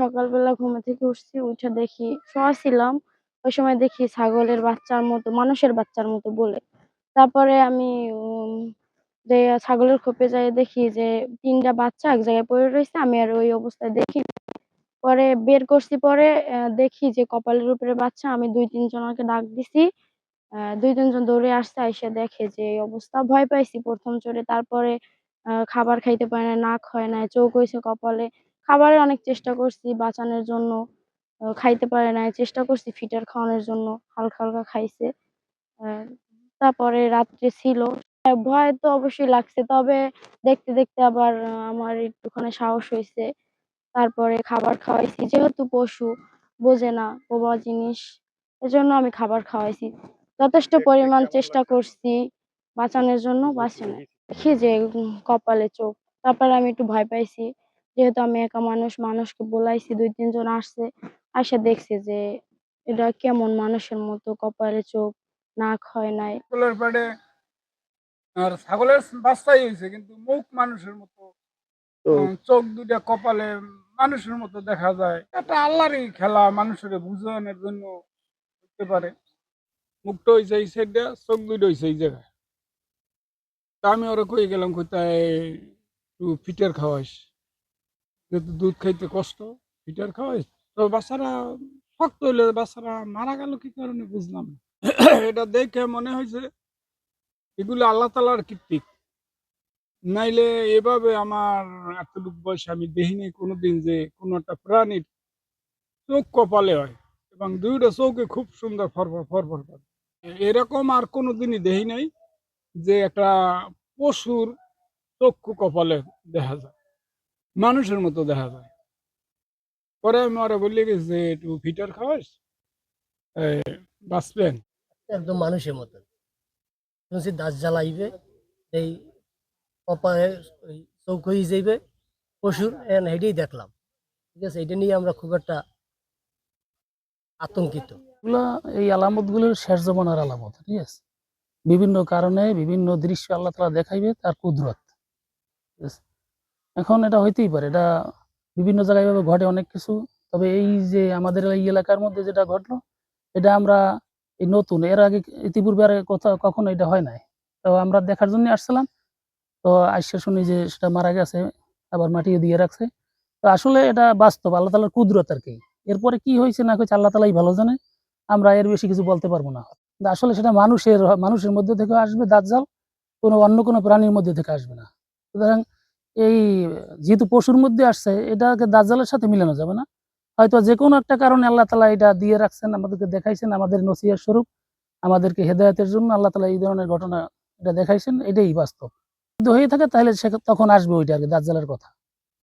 সকালবেলা ঘুম থেকে উঠছি, উঠে দেখি শোয়া ছিলাম ওই সময় দেখি ছাগলের বাচ্চার মতো, মানুষের বাচ্চার মতো বলে। তারপরে আমি যে ছাগলের খোপে যাই দেখি যে তিনটা বাচ্চা এক জায়গায় পড়ে রয়েছে, আমি আর ওই অবস্থায় দেখি পরে বের করছি, পরে দেখি যে কপালের উপরে বাচ্চা, আমি দুই তিনজনকে ডাক দিছি। দুই তিনজন দৌড়ে আসছে এসে দেখে যে এই অবস্থা, ভয় পাইছি প্রথম চোরে। তারপরে খাবার খাইতে পারে না নাক হয় না, চোখ হয়েছে কপালে। খাবারের অনেক চেষ্টা করছি বাঁচানোর জন্য খাইতে পারে না চেষ্টা করছি ফিটার খাওয়ানোর জন্য হালকা হালকা খাইছে। তারপরে রাত্রে ছিল। ভয় তো অবশ্যই লাগছে তবে দেখতে দেখতে আবার আমার একটুখানি সাহস হয়েছে তারপরে খাবার খাওয়াইছি যেহেতু পশু বোঝে না বোবা জিনিস এজন্য আমি খাবার খাওয়াইছি। যথেষ্ট পরিমাণ চেষ্টা করছি বাঁচানোর জন্য বাঁচে না। দেখি যে কপালে চোখ। তারপরে আমি একটু ভয় পাইছি। যেহেতু আমি একা মানুষ মানুষকে বলাইছি দুই তিনজন আসছে আসে দেখছে যে এটা কেমন মানুষের মতো কপালে চোখ নাক হয় নাই। ছাগলের পেটে আর ছাগলের বাচ্চাই হয়েছে কিন্তু মুখ মানুষের মতো উম, চোখ দুটা কপালে মানুষের মতো দেখা যায়। এটা আল্লাহরই খেলা মানুষের বুঝানোর জন্য হতে পারে। মুখটা হয়েছে এই সাইডটা চোখ দুটো হয়েছে এই জায়গায়। তা আমি ওরা কই গেলাম কোথায় একটু ফিটার খাওয়াইস। যেহেতু দুধ খাইতে কষ্ট ফিটার খাওয়াই। তো বাচ্চারা শক্ত হইলে বাচ্চারা মারা গেল কি কারণে বুঝলাম এটা দেখে মনে হয়েছে এগুলো আল্লাহ তালার কীর্তিক নাইলে এভাবে আমার এতটুকু বয়সে আমি দেখিনি কোনোদিন যে কোনো একটা প্রাণীর চোখ কপালে হয় এবং দুইটা চোখে খুব সুন্দর ফরফর ফরফর করে। এরকম আর কোনোদিনই দেখি নাই যে একটা পশুর চক্ষু কপালে দেখা যায়। মানুষের মতো দেখা যায়। পরে আমি ওরা বললে গেছি যে একটু ফিটার খাওয়াস? বাঁচবেন। একদম মানুষের মতো। শুনছি দাঁত জ্বালাইবে এই কপালে ওই চৌক হয়ে যাইবে পশুর এন হেঁটেই দেখলাম। ঠিক আছে এটা নিয়ে আমরা খুব একটা আতঙ্কিত। এই আলামতগুলোর শেষ জমানার আলামত ঠিক আছে? বিভিন্ন কারণে বিভিন্ন দৃশ্য আল্লাহ তালা দেখাইবে তার কুদরত। ঠিক আছে? এখন এটা হইতেই পারে, এটা বিভিন্ন জায়গায় ঘটে অনেক কিছু। তবে এই যে আমাদের এই এলাকার মধ্যে যেটা ঘটলো, এটা আমরা এই নতুন, এর আগে ইতিপূর্বে আর কোথাও কখনো এটা হয় নাই। তো আমরা দেখার জন্য আসছিলাম। তো আইসা শুনি যে সেটা মারা গেছে, আবার মাটিয়ে দিয়ে রাখছে। তো আসলে এটা বাস্তব, আল্লাহ তালার কুদরত আর কি। এরপরে কি হয়েছে না হয়েছে আল্লাহ তালাই ভালো জানে, আমরা এর বেশি কিছু বলতে পারব না। আসলে সেটা মানুষের মানুষের মধ্যে থেকে আসবে দাঁত জাল কোনো অন্য কোনো প্রাণীর মধ্যে থেকে আসবে না। সুতরাং এই যেহেতু পশুর মধ্যে আসছে, এটাকে দাজ্জালের সাথে মিলানো যাবে না। হয়তো যে কোনো একটা কারণে আল্লাহ তালা এটা দিয়ে রাখছেন, আমাদেরকে দেখাইছেন, আমাদের নসিয়ার স্বরূপ, আমাদেরকে হেদায়তের জন্য আল্লাহ তালা এই ধরনের ঘটনা এটা দেখাইছেন, এটাই বাস্তব। কিন্তু হয়ে থাকে তাহলে সে তখন আসবে ওইটা আর কি, দাজ্জালের কথা।